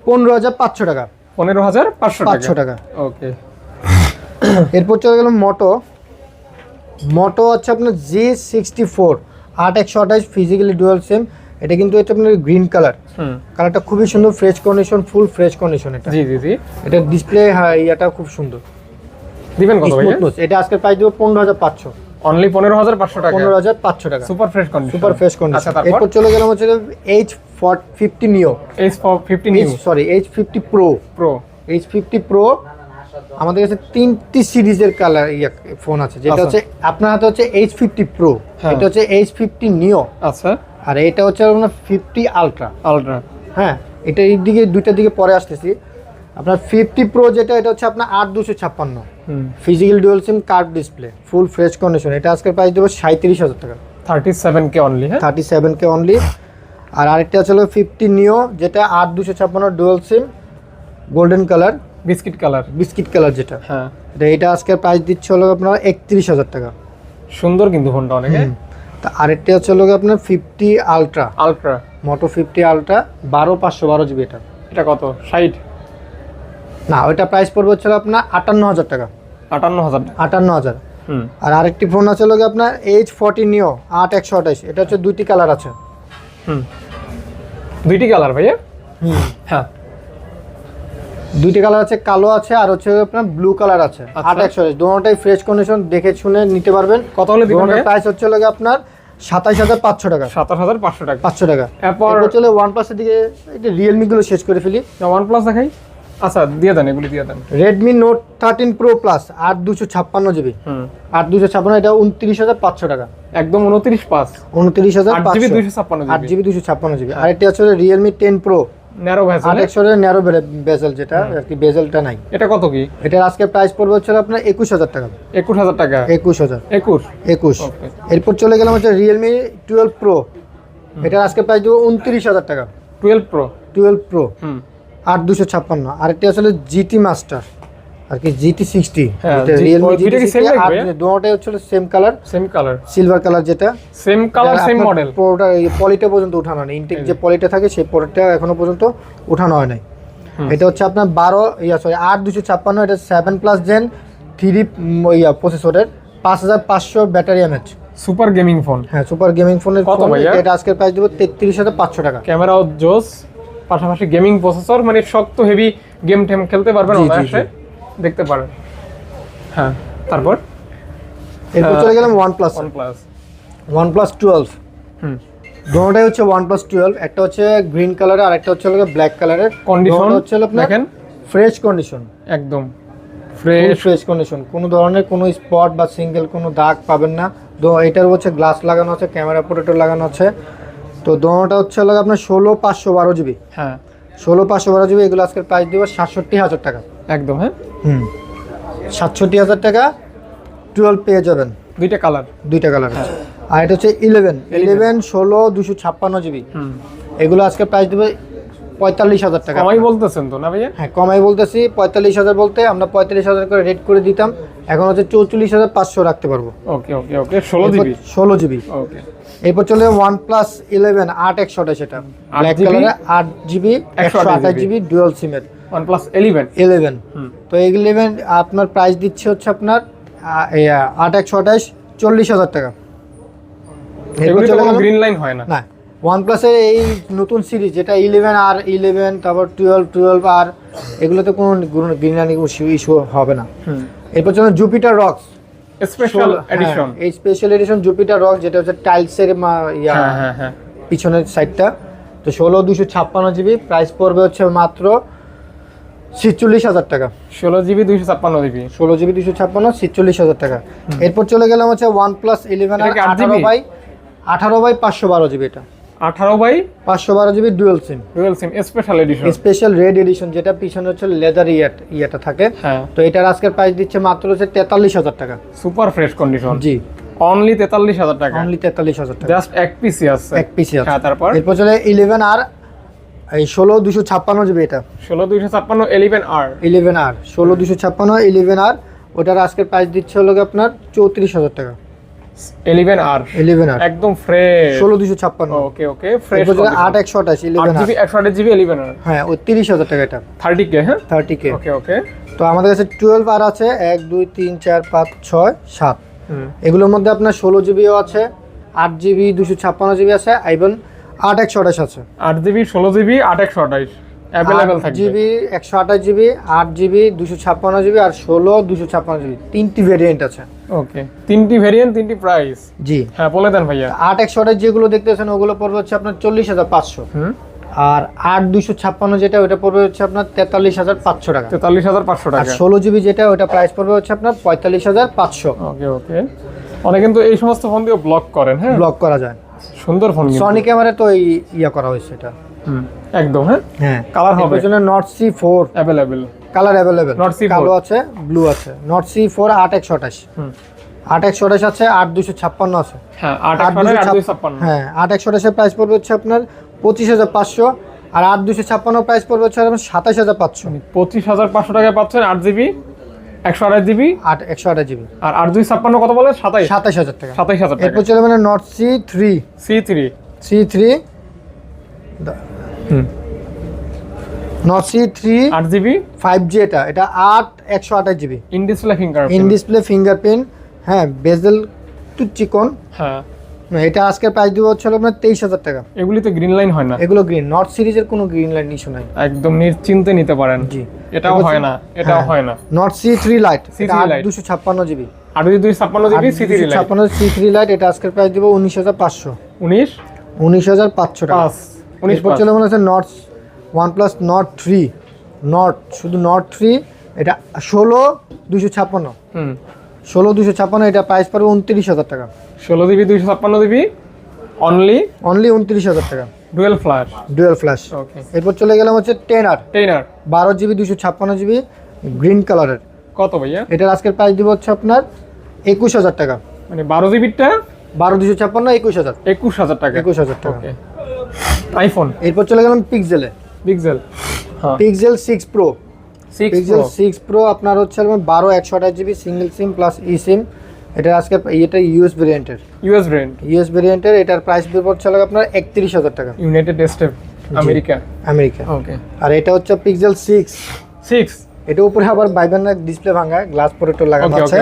পনেরো হাজার পাঁচশো টাকা। পনেরো হাজার পাঁচশো পাঁচশো টাকা। টাকা ওকে। এরপর চলে গেলাম মোটো মোটো হচ্ছে আপনার জি সিক্সটি ফোর আট একশো আঠাশ ফিজিক্যালি ডুয়াল সিম এটা কিন্তু এটা আপনার গ্রিন কালার হুম। কালারটা খুবই সুন্দর fresh condition full fresh condition এটা। জি জি জি। এটা ডিসপ্লে হ্যাঁ ইয়াটা খুব সুন্দর। দিবেন কত স্মুথনেস এটা? আজকে প্রাইস দেবো পনেরো হাজার পাঁচশো। অনলি পনেরো হাজার পাঁচশো টাকা। পনেরো হাজার পাঁচশো টাকা। Super fresh condition super fresh condition এরপর চলে গেলাম হচ্ছে H for fifty Neo H fifty new sorry H fifty pro pro H fifty pro আমাদের কাছে তিনটি সিরিজের কালার ইয়া ফোন আছে। যেটা আচ্ছা। হচ্ছে আপনার হাতে হচ্ছে এইচ ফিফটি প্রো। এটা হচ্ছে এইচ ফিফটি নিও আচ্ছা। আর এটা হচ্ছে আপনার ফিফটি আলট্রা আলট্রা হ্যাঁ এটা এই দিকে দুইটার দিকে পরে আসতেছি। আপনার ফিফটি প্রো যেটা এটা হচ্ছে আপনার আট দুশো ছাপ্পান্ন। হুম। Physical dual SIM curve display full fresh condition এটা আজকের প্রাইস দেবো সাঁত্রিশ হাজার টাকা। থার্টি সেভেন কে অনলি হ্যাঁ? থার্টি সেভেন কে অনলি আর আরেকটা হচ্ছে ফিফটি নিও যেটা আট দুশো ছাপ্পান্ন dual SIM golden colour biscuit colour. Biscuit colour যেটা। হ্যাঁ। এটা এটা আজকের প্রাইস দিচ্ছে হলো আপনার একত্রিশ হাজার টাকা। সুন্দর কিন্তু ফোনটা অনেক। তা আরেকটা হচ্ছে হলো আপনার fifty Ultra Ultra Moto fifty Ultra বারো পাঁচশো বারো জিবি এটা। এটা কত? ষাট? না ওইটা প্রাইস পড়বে হচ্ছে আপনার আটান্ন হাজার টাকা। আটান্ন হাজার আটান্ন হাজার। হুম। আর আরেকটি ফোন আছে গিয়ে আপনার এইচ ফর্টি নিও আট একশো আঠাশ। এটা হচ্ছে দুইটি কালার আছে। হুম। দুইটি কালার ভাইয়া? হুম। হ্যাঁ। দুইটি কালার আছে কালো আছে আর হচ্ছে আপনার ব্লু কালার আছে। আচ্ছা। আট একশো দুটোটাই ফ্রেশ কন্ডিশন দেখে শুনে নিতে পারবেন। কত হলে প্রাইস হচ্ছে হলো গিয়ে আপনার সাতাইশ হাজার পাঁচশো টাকা। সাতাশ হাজার পাঁচশো টাকা। পাঁচশো টাকা। এরপর এরপর চলে ওয়ান প্লাসের দিকে এটা রিয়েলমি গুলো শেষ করে ফেলি। ওয়ান প্লাস দেখাই। আচ্ছা দিয়ে দেন এগুলি দিয়ে দেন। Redmi Note thirteen pro plus আট দুশো ছাপ্পান্ন জিবি। হুম। আট দুশো ছাপ্পান্ন এটা উনত্রিশ হাজার পাঁচশো টাকা। একদম উনত্রিশ পাঁচ। উনত্রিশ হাজার আট জিবি দুইশো ছাপ্পান্ন আট জিবি। জিবি দুশো ছাপ্পান্ন জিবি। আর এটা হচ্ছে Realme ten pro narrow vessel vessel একশো ন্যারো বেজেল যেটা আর কি বেজেলটা নাই। এটা কত কি? এটার আজকে প্রাইস পড়বে হচ্ছে আপনার একুশ হাজার টাকা। একুশ হাজার টাকা? একুশ হাজার। একুশ? একুশ। এরপর চলে গেলাম হচ্ছে রিয়েলমি টুয়েলভ প্রো এটার আজকে প্রাইস দেবো উনত্রিশ হাজার টাকা। টুয়েলভ প্রো টুয়েলভ প্রো হুম। আট দুশো ছাপ্পান্ন। আরেকটি আসলে জিটি মাস্টার আর কি জিটি সিক্সটি? দুটাই হচ্ছে same colour same colour silver colour যেটা। সেম কালার সেম মডেল পুরোটা পলিটা পর্যন্ত উঠানো হয় ইনটেক যে পলিটা থাকে সেই পলিটা এখনও পর্যন্ত উঠানো হয় নাই। এটা হচ্ছে আপনার বারো ইয়া সরি আট দুশো ছাপ্পান্ন এটা সেভেন প্লাস জেন থ্রি ইয়া প্রসেসরের পাঁচ হাজার পাঁচশো battery mAh super gaming phone হ্যাঁ সুপার গেমিং ফোনের কত ভাইয়া? এটা আজকের প্রাইস দেবো তেত্রিশ হাজার পাঁচশো টাকা। ক্যামেরাও জোস পাশাপাশি গেমিং প্রসেসর মানে শক্ত হেভি গেম টেম খেলতে পারবেন অনায়াসে। দেখতে পারেন। হ্যাঁ তারপর? এরপর চলে গেলাম one plus one plus one plus twelve হুম দুটোটাই হচ্ছে ওয়ান প্লাস টুয়েলভ একটা হচ্ছে গ্রিন কালারের আর একটা হচ্ছে ব্ল্যাক কালারের কন্ডিশন হচ্ছে দেখেন। ফ্রেশ কন্ডিশন একদম। ফ্রেশ ফ্রেশ কন্ডিশন কোনো ধরনের কোনো স্পট বা সিঙ্গেল কোনো দাগ পাবেন না। তো এটার হচ্ছে গ্লাস লাগানো আছে ক্যামেরা প্রোটেক্টর লাগানো আছে। তো দোনোটা হচ্ছে আপনার ষোলো পাঁচশো বারো জিবি হ্যাঁ। ষোলো পাঁচশো বারো জিবি এগুলো আজকের প্রাইস দিব সাতষট্টি হাজার টাকা। একদম হ্যাঁ? হুম। সাতষট্টি হাজার টাকা টুয়েলভ পেয়ে যাবেন। দুইটা কালার দুইটা কালার আর এটা হচ্ছে ইলেভেন ইলেভেন ষোলো দুশো ছাপ্পান্ন জিবি এগুলো আজকে প্রাইস দেবে পঁয়তাল্লিশ হাজার টাকা। কমাই বলতেছেন তো না ভাইয়া? হ্যাঁ কমাই বলতেছি। পঁয়তাল্লিশ হাজার বলতে আমরা পঁয়তাল্লিশ হাজার করে রেট করে দিতাম। এখন হচ্ছে চৌচল্লিশ হাজার পাঁচশো রাখতে পারব। ওকে ওকে ওকে। ষোলো জিবি ষোলো জিবি ওকে। এরপর চলে ওয়ান প্লাস ইলেভেন আট একশো সেটা ব্ল্যাক কালারে আট জিবি একশো আঠাশ জিবি ডুয়াল সিমের তো এই ইলেভেন আপনার প্রাইস দিচ্ছে হচ্ছে আপনার আট একশো আঠাশ চল্লিশ হাজার টাকা। এরপর এগুলি তো চলে কোনো গেলাম- গ্রিন লাইন হয় না। না ওয়ান প্লাসের এই নতুন সিরিজ যেটা ইলেভেন আর ইলেভেন তারপর টুয়েলভ টুয়েলভ আর এগুলোতে কোনো গ্রিন লাইন ইস্যু হবে না। এরপর চলে জুপিটার রক্স স্পেশাল এডিশন এই স্পেশাল এডিশন জুপিটার রক্স যেটা হচ্ছে টাইলসের ইয়া হ্যাঁ হ্যাঁ হ্যাঁ। পিছনের সাইডটা তো ষোলো দুশো ছাপ্পান্ন জিবি প্রাইস পড়বে হচ্ছে মাত্র ছিচল্লিশ হাজার টাকা। ষোলো জিবি দুইশো ছাপ্পান্ন জিবি। ষোলো জিবি দুশো ছাপ্পান্ন ছিচল্লিশ হাজার টাকা। এরপর চলে গেলাম হচ্ছে ওয়ান প্লাস ইলেভেন আঠারো বাই আঠারো বাই পাঁচশো বারো জিবি এটা। আঠারো বাই পাঁচশো বারো GB dual SIM dual SIM special edition special red edition যেটা পিছনে হচ্ছে লেদার ইয়েট ইয়েটা থাকে। হ্যাঁ। তো এটার আজকের প্রাইস দিচ্ছে মাত্র হচ্ছে তেতাল্লিশ হাজার টাকা। সুপার ফ্রেশ কন্ডিশন জি। অনলি তেতাল্লিশ হাজার টাকা। অনলি তেতাল্লিশ হাজার টাকা। জাস্ট এক পিসি আছে। এক পিসি আছে। হ্যাঁ তারপর? এরপর চলে ইলেভেন আর এই ষোলো দুশো ছাপ্পান্ন জিবি এটা? ষোলো ছাপ্পান্ন এলিভেন আর ইলেভেন আর ষোলো দুশো ছাপ্পান্ন ইলেভেন আর ওটার আজকের প্রাইস দিচ্ছে হলো আপনার চৌত্রিশ হাজার টাকা। আর ইলেভেন আর একদম ফ্রেশ ষোলো দুশো ছাপ্পান্ন। ওকে ওকে ফ্রেশ আট একশো আঠাশ ইলেভেন জিবি একশো আঠাশ জিবি এলিভেন আর হ্যাঁ তিরিশ হাজার টাকা এটা। থার্টি কে হ্যাঁ? থার্টি কে ওকে ওকে তো আমাদের কাছে টুয়েলভ আর আছে এক দুই তিন চার পাঁচ ছয় সাত। এগুলোর মধ্যে আপনার ষোলো জিবিও আছে আট জিবি দুশো ছাপ্পান্ন জিবি আছে এবং আট একশো আঠাশ আছে। আট জিবি ষোলো জিবি আট একশো আঠাইশ অ্যাভেলেবেল থাকবে। জিবি একশো আঠাশ জিবি আট জিবি দুশো ছাপ্পান্ন জিবি আর ষোলো দুশো ছাপ্পান্ন জিবি। তিনটি ভেরিয়েন্ট আছে। ওকে তিনটি ভেরিয়েন্ট তিনটি প্রাইস জি। হ্যাঁ বলে দেন ভাইয়া। আট একশো আঠাশ যেগুলো দেখতেছেন ওগুলো পড়বে হচ্ছে আপনার চল্লিশ হাজার পাঁচশো। আর আট দুশো ছাপ্পান্ন যেটা ওটা পড়বে হচ্ছে আপনার তেতাল্লিশ হাজার পাঁচশো টাকা। তেতাল্লিশ হাজার পাঁচশো টাকা। ষোলো জিবি যেটা ওটা প্রাইস পড়বে হচ্ছে আপনার পঁয়তাল্লিশ হাজার পাঁচশো। ওকে ওকে অনেকে কিন্তু এই সমস্ত ফোন দিয়ে ব্লক করেন হ্যাঁ? ব্লক করা যায়। সুন্দর ফোন সনি ক্যামেরা তো ইয়া করা হয়েছে এটা। হুম, একদম হ্যাঁ? হ্যাঁ। কালার হবে। পেছনে Note C four available colour available Note C4 কালো আছে ব্লু আছে। নট সি ফোর আট একশো আঠাশ। হুম। আট একশো আঠাশ আছে আট দুশো ছাপ্পান্ন আছে। হ্যাঁ আট একশো হ্যাঁ একশো আঠাশের প্রাইস পড়বে হচ্ছে আপনার পঁচিশ হাজার পাঁচশো আর আট দুশো ছাপ্পান্ন প্রাইস পড়বে হচ্ছে আপনার সাতাশ হাজার পাঁচশো। পঁচিশ হাজার পাঁচশো টাকায় পাচ্ছেন আট জিবি। একশো আঠাশ জিবি? আট একশো আঠাশ জিবি। আর আট দুই ছাপ্পান্ন কত বলে? সাতাইশ। সাতাশ হাজার টাকা। সাতাইশ হাজার টাকা। এরপর চলে মানে Note C three. C three. C three. Note C three. আট জিবি? ফাইভ জি এটা। এটা আট একশো আঠাশ GB. In display finger in display fingerprint. হ্যাঁ বেজেল টু চিকন হ্যাঁ। এটা আজকের প্রাইস দিব হচ্ছে আপনার তেইশ হাজার টাকা। এগুলিতে গ্রিন লাইন হয় না। এগুলো গ্রিন নর্থ সিরিজের কোনো গ্রিন লাইন ইস্যু নাই। একদম নিশ্চিন্তে নিতে পারেন। জি। এটাও হয় না এটাও হ্যাঁ। হয় না। North Sea three light C3 এটা Lite। দুশো ছাপ্পান্ন জিবি আট দুই ছাপ্পান্ন জিবি সি থ্রি লাইট ছাপ্পান্ন সি থ্রি লাইট এটা আজকের প্রাইস দিব উনিশ হাজার পাঁচশো। উনিশ? উনিশ হাজার পাঁচশো টাকা। উনিশ চলে মনে হচ্ছে Nord one plus Nord three Nord শুধু নর্থ থ্রি এটা ষোলো দুশো ছাপ্পান্ন। হুম। ষোলো দুশো ছাপ্পান্ন এটা প্রাইস পড়বে উনত্রিশ হাজার টাকা। ষোলো জিবি দুইশো ছাপ্পান্ন জিবি অনলি অনলি উনত্রিশ হাজার টাকা। Dual flash dual flash okay এরপর চলে গেলাম হচ্ছে টেন আর টেইনার বারো জিবি দুশো ছাপ্পান্ন জিবি গ্রিন কালারের কত ভাইয়া? এটার আজকের প্রাইস দিব হচ্ছে আপনার একুশ হাজার টাকা। মানে বারো জিবিরটা? বারো দুশো ছাপ্পান্ন একুশ হাজার। একুশ হাজার টাকা। একুশ হাজার টাকা। ওকে আইফোন এরপর চলে গেলাম পিক্সেলে পিক্সেল হ্যাঁ। Pixel six pro Pixel six pro আপনার হচ্ছে বারো একশো আঠাশ GB single SIM plus e SIM এটা আজকে এটা ইউএস ভেরিয়েন্টের ইউএস ব্র্যান্ড ইউএস ভেরিয়েন্টের এটার প্রাইস আপনার একত্রিশ হাজার টাকা। United State America America okay আর এটা হচ্ছে পিক্সেল সিক্স সিক্স এটা উপরে আবার বাইবেনের ডিসপ্লে ভাঙা গ্লাস প্রোটেক্টর লাগানো আছে।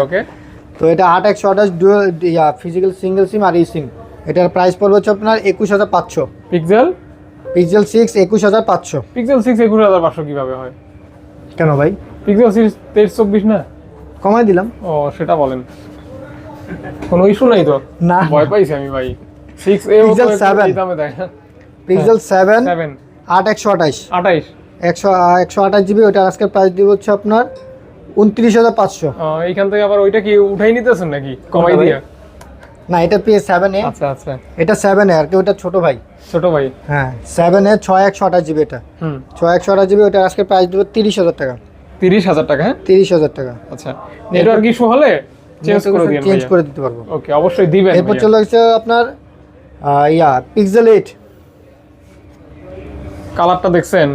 তো এটা আট একশো আঠাশ ডুয়েল ইয়া ফিজিক্যাল সিঙ্গেল সিম আর ই সিম এটার প্রাইস পড়বে হচ্ছে আপনার একুশ হাজার পাঁচশো। পিক্সেল পিক্সেল সিক্স একুশ হাজার পাঁচশো। পিক্সেল সিক্স একুশ হাজার পাঁচশো কীভাবে হয়? কেন ভাই? পিক্সেল সিক্স তেইশ চব্বিশ না? কমাই দিলাম। ও সেটা বলেন। কোনো ইস্যু নাই তো? না। ভয় পাইছি আমি ভাই। সিক্স এ Pixel seven। দামে দেয়। পিক্সেল সেভেন সেভেন আট একশো আঠাইশ আঠাইশ একশো একশো আঠাশ জিবি ওটা আজকের প্রাইস দিব হচ্ছে আপনার উনত্রিশ হাজার পাঁচশো। এইখান থেকে আবার ওইটা কি উঠাই নিতেছেন নাকি? কমাই? দিয়া? না এটা পেয়ে সেভেন এ আচ্ছা আচ্ছা। এটা সেভেন এ আর কি ওটা ছোট ভাই। ছোট ভাই? হ্যাঁ সেভেন এ ছয় একশো আঠাশ জিবি এটা। হুম। ছয় একশো আঠাশ জিবি ওটা আজকে প্রাইস দেবো তিরিশ হাজার টাকা। তিরিশ হাজার টাকা হ্যাঁ? তিরিশ হাজার টাকা। আচ্ছা নেটওয়ার্ক ইস্যু হলে চেঞ্জ করে দিন চেঞ্জ করে দিতে পারব। ওকে অবশ্যই দিবেন এরপর চলে আসছে আপনার ইয়া পিক্সেল এইট কালারটা দেখছেন?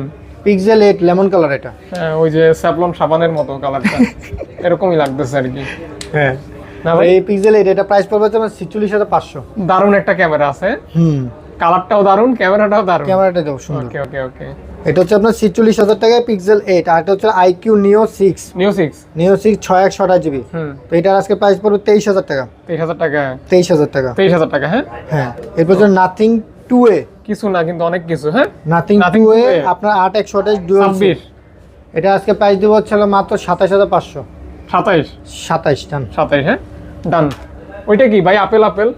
পিক্সেল এইট লেমন কালার এটা। হ্যাঁ, ওই যে স্যাপলন সাবানের মতো কালারটা এরকমই লাগতেছে আর কি। হ্যাঁ। না ভাই? এই পিক্সেল এইট এটা প্রাইস পড়বে হচ্ছে ছিচল্লিশ হাজার পাঁচশো। দারুণ একটা ক্যামেরা আছে। হুম। কালারটাও দারুণ ক্যামেরাটাও দারুণ। ক্যামেরাটা দেবো সুন্দর। ওকে ওকে ওকে। এটা হচ্ছে আপনার ছিচল্লিশ হাজার টাকায় পিক্সেল এইট আর এটা হচ্ছে iQOO Neo six new six Neo six ছয় একশো আঠাশ জিবি হুম। তো এটার আজকে প্রাইস পড়বে তেইশ হাজার টাকা। তেইশ হাজার টাকা। তেইশ হাজার টাকা। তেইশ হাজার টাকা হ্যাঁ? হ্যাঁ। এরপর হচ্ছে নাথিং টু এ কিছু না কিন্তু অনেক কিছু হ্যাঁ? নাথিং Nothing এ 2A আপনার আট একশো আঠাশ ডুয়েল ছাব্বিশ। এটা আজকে প্রাইস দেবো হচ্ছে মাত্র সাতাশ হাজার পাঁচশো। সাতাইশ। সাতাইশ টান সাতাইশ হ্যাঁ? ডান ওইটা কি ভাই আপেল আপেল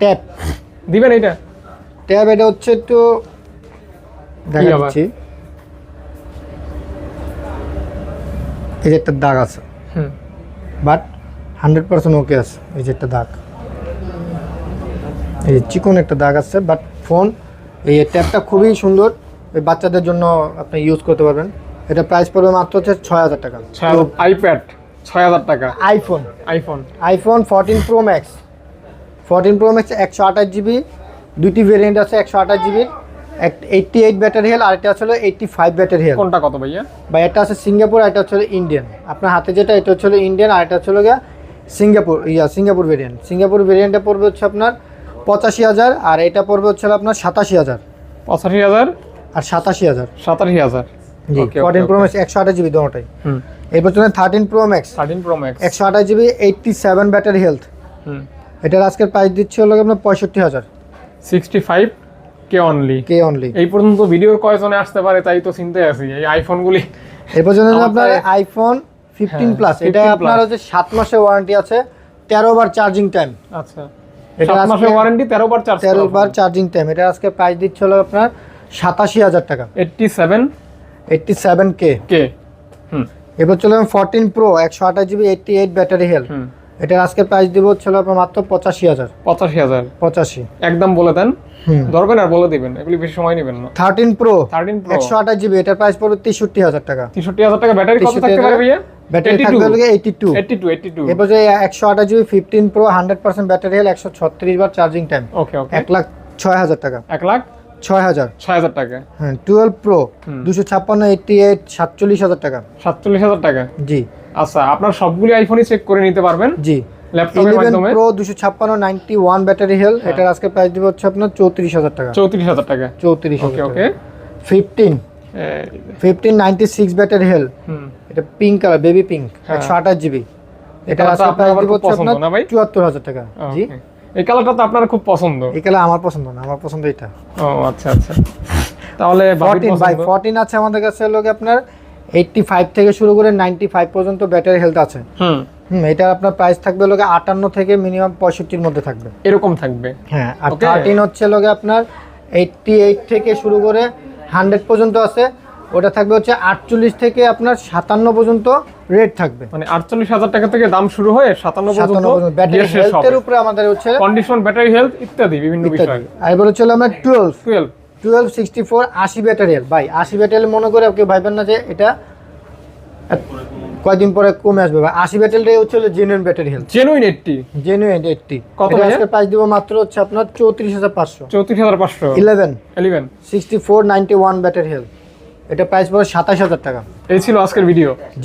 ট্যাপ দিবেন এইটা? ট্যাব এটা হচ্ছে একটু দেখা কি এই যে একটা দাগ আছে। হুম। বাট হান্ড্রেড পার্সেন্ট ওকে আছে এই যে একটা দাগ। এই চিকন একটা দাগ আছে বাট ফোন এই ট্যাবটা খুবই সুন্দর। এই বাচ্চাদের জন্য আপনি ইউজ করতে পারবেন। এটা প্রাইস পড়বে মাত্র হচ্ছে ছয় হাজার টাকা। আইপ্যাড ছয় হাজার টাকা। IPhone iPhone iPhone fourteen pro max fourteen pro max একশো আঠাশ জিবি দুটি ভেরিয়েন্ট আছে একশো আঠাশ জিবির এক এইটটি এইট ব্যাটারি হেল আর এটা আসলে এইটটি ফাইভ ব্যাটারি হেল কোনটা কত ভাইয়া? বা এটা আছে সিঙ্গাপুর আর এটা হচ্ছে ইন্ডিয়ান। আপনার হাতে যেটা এটা হচ্ছে ইন্ডিয়ান আর এটা হচ্ছে গিয়া Singapore yeah Singapore variant Singapore ভেরিয়েন্টটা পড়বে হচ্ছে আপনার পঁচাশি হাজার আর এটা পড়বে হচ্ছে আপনার সাতাশি হাজার। পঁচাশি হাজার? আর সাতাশি হাজার। সাতাশি হাজার। জি ফোরটিন প্রো ম্যাক্স একশো আঠাশ জিবি দোনোটাই হুম। এরপর চলেন thirteen pro max thirteen pro max একশো আঠাশ GB eighty seven battery health এটার আজকের প্রাইস দিচ্ছে হলো আপনার পঁয়ষট্টি হাজার। Sixty five K only K only এই পর্যন্ত ভিডিওর কয়জনে আসতে পারে তাই তো চিন্তায় আছি। এই আইফোনগুলি চলেন আপনার আইফোন ফিফটিন প্লাস এটা আপনার হচ্ছে সাত মাসের ওয়ারেন্টি আছে তেরো বার চার্জিং টাইম আচ্ছা। এটা মাসের ওয়ারেন্টি তেরো বার চার্জ তেরো বার চার্জিং টাইম এটা আজকে প্রাইস দিচ্ছে হলো আপনার সাতাশি হাজার টাকা। Eighty seven eighty seven K K এবার চলে ফোরটিন প্রো একশো আঠাশ GB eighty eight battery health এটার আজকে প্রাইস দিব হচ্ছে হলো আপনার মাত্র পঁচাশি হাজার। পঁচাশি হাজার। পঁচাশি। একদম বলে দেন। ধরবেন আর বলে দিবেন এগুলি বেশি সময় নেবেন না। থার্টিন প্রো থার্টিন প্রো একশো আঠাশ জিবি এটার প্রাইস পড়বে তেষট্টি হাজার টাকা। তেষট্টি হাজার টাকা ব্যাটারি কত থাকতে পারে ভাইয়া? ব্যাটারি থাকবে eighty two eighty two eighty two যে একশো আঠাশ GB fifteen pro hundred percent battery health একশো ছত্রিশ বার চার্জিং টাইম ওকে ওকে এক লাখ ছয় হাজার টাকা। এক লাখ ছয় হাজার। ছয় হাজার টাকা। হ্যাঁ টুয়েলভ প্রো। দুশো ছাপ্পান্ন এইটটি এইট সাতচল্লিশ হাজার টাকা। সাতচল্লিশ হাজার টাকা? জি। আচ্ছা আপনার সবগুলি আইফোনই চেক করে নিতে পারবেন। জি। ল্যাপটপের মাধ্যমে। প্রো ব্যাটারি হেল এটার আজকে প্রাইস দিব হচ্ছে আপনার চৌত্রিশ হাজার টাকা। চৌত্রিশ হাজার টাকা। চৌত্রিশ okay okay. Fifteen fifteen ninety six battery health এটা পিঙ্ক কালার বেবি পিঙ্ক হ্যাঁ। একশো আঠাশ জিবি এটা আজকে প্রাইস দিব হচ্ছে আপনার না ভাই? চুয়াত্তর হাজার টাকা। জি. এই কালারটা তো আপনার খুব পছন্দ। এই কালার আমার পছন্দ না আমার পছন্দ এটা। ও আচ্ছা আচ্ছা। তাহলে বাবির ফোরটিন বাই পছন্দ। ফোরটিন আছে আমাদের কাছে লোক আপনার এইটটি ফাইভ থেকে শুরু করে নাইনটি ফাইভ পর্যন্ত ব্যাটারি হেলথ আছে। হুম। হুম এটা আপনার প্রাইস থাকবে লোকে আটান্ন থেকে মিনিমাম পঁয়ষট্টির মধ্যে থাকবে। এরকম থাকবে? হ্যাঁ আর Okay. থার্টিন হচ্ছে লোকে আপনার এইটটি এইট থেকে শুরু করে হান্ড্রেড পর্যন্ত আছে। ওটা থাকবে হচ্ছে আটচল্লিশ থেকে আপনার সাতান্ন পর্যন্ত রেট থাকবে। মানে আটচল্লিশ হাজার টাকা থেকে দাম শুরু হয়ে সাতান্ন পর্যন্ত ব্যাটারি হেলথের উপরে আমাদের হচ্ছে কন্ডিশন ব্যাটারি হেলথ ইত্যাদি বিভিন্ন বিষয়। এবার হচ্ছে আমরা twelve twelve twelve sixty four আশি ব্যাটারি ভাই আশি ব্যাটারি মনে করে কেউ ভাইবেন না যে এটা কয়দিন পরে কমে আসবে। ভাই আশি ব্যাটারি হচ্ছে genuine battery health genuine eighty genuine eighty কত আজকে প্রাইস দিব মাত্র হচ্ছে আপনার চৌত্রিশ হাজার পাঁচশো। চৌত্রিশ হাজার পাঁচশো। Eleven eleven sixty four ninety one battery health এটা প্রাইস পড়ে সাতাশ হাজার টাকা। এই ছিল আজকের ভিডিও